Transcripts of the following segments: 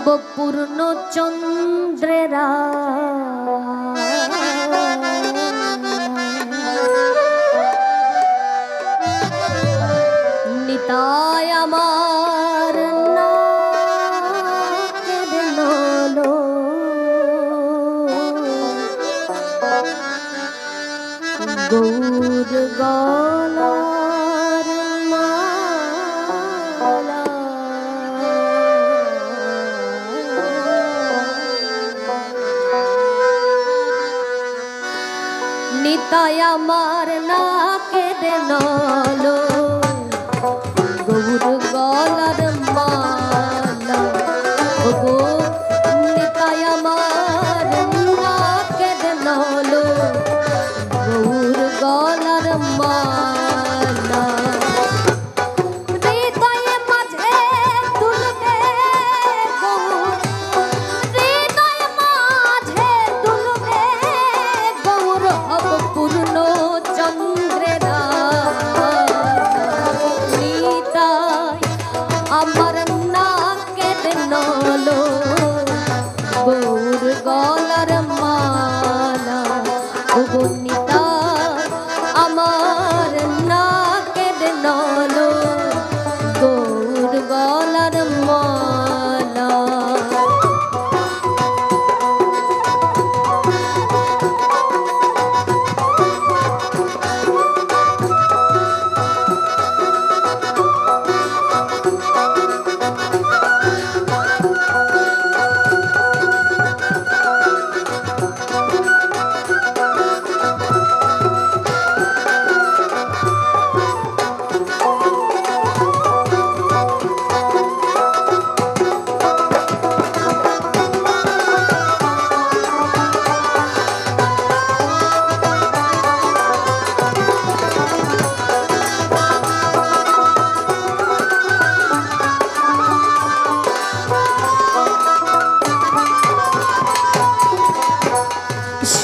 নব পূর্ণ চন্দ্রেরা। নিতায় আমার গৌর গলা তাই আমার না কেঁদে নলো।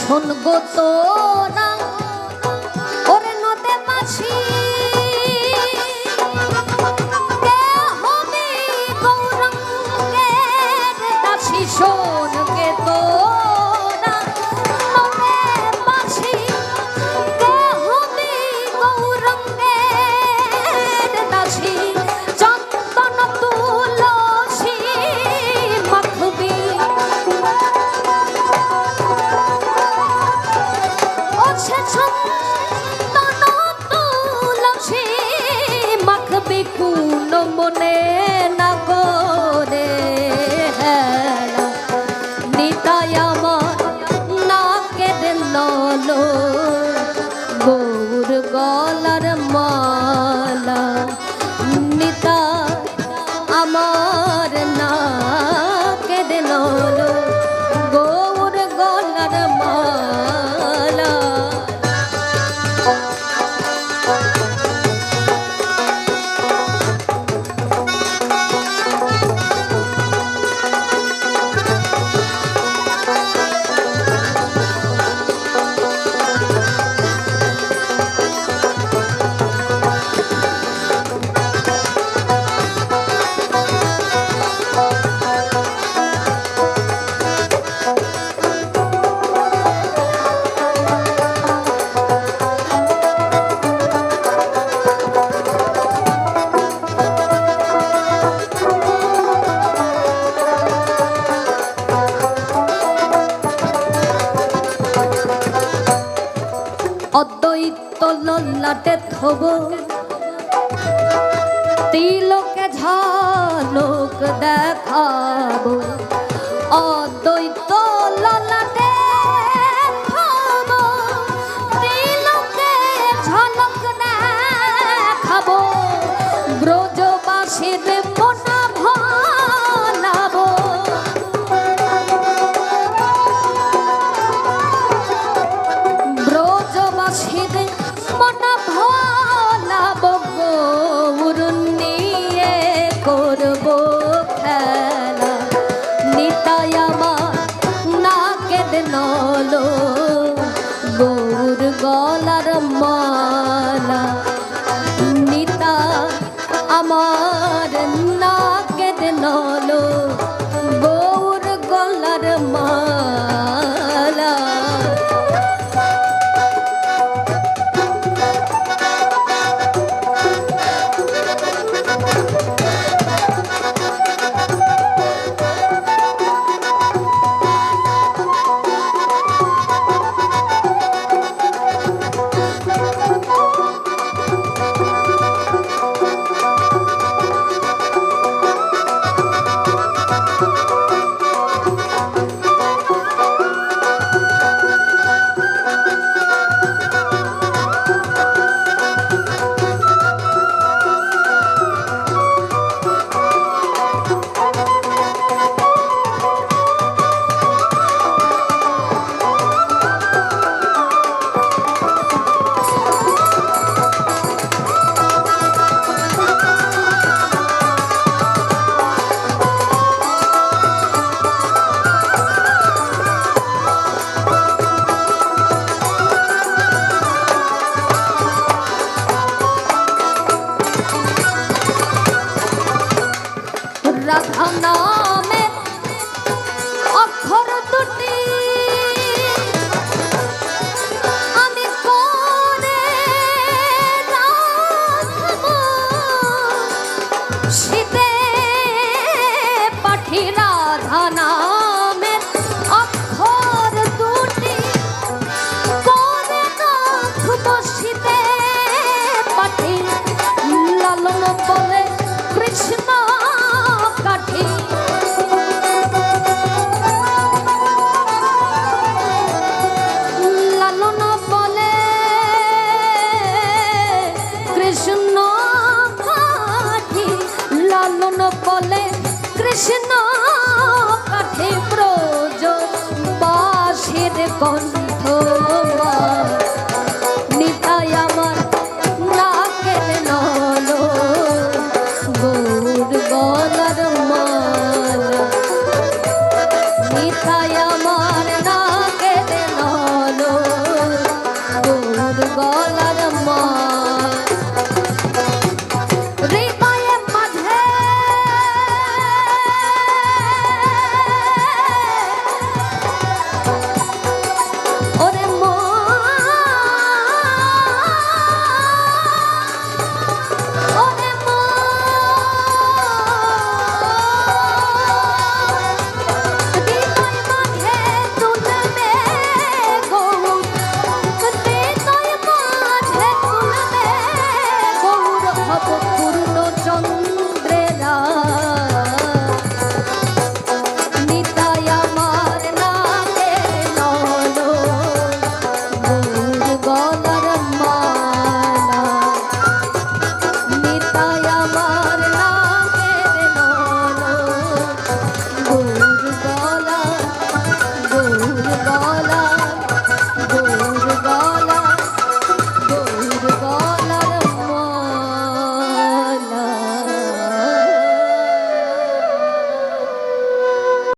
শুনব তোরা। ওরে নদে মাছি হবে গৌরঙ্গের দাসী শোন? মনে লল্লাটে থব। তিলকে ঝালক দেখাবো। গলার মালা নিতা আমার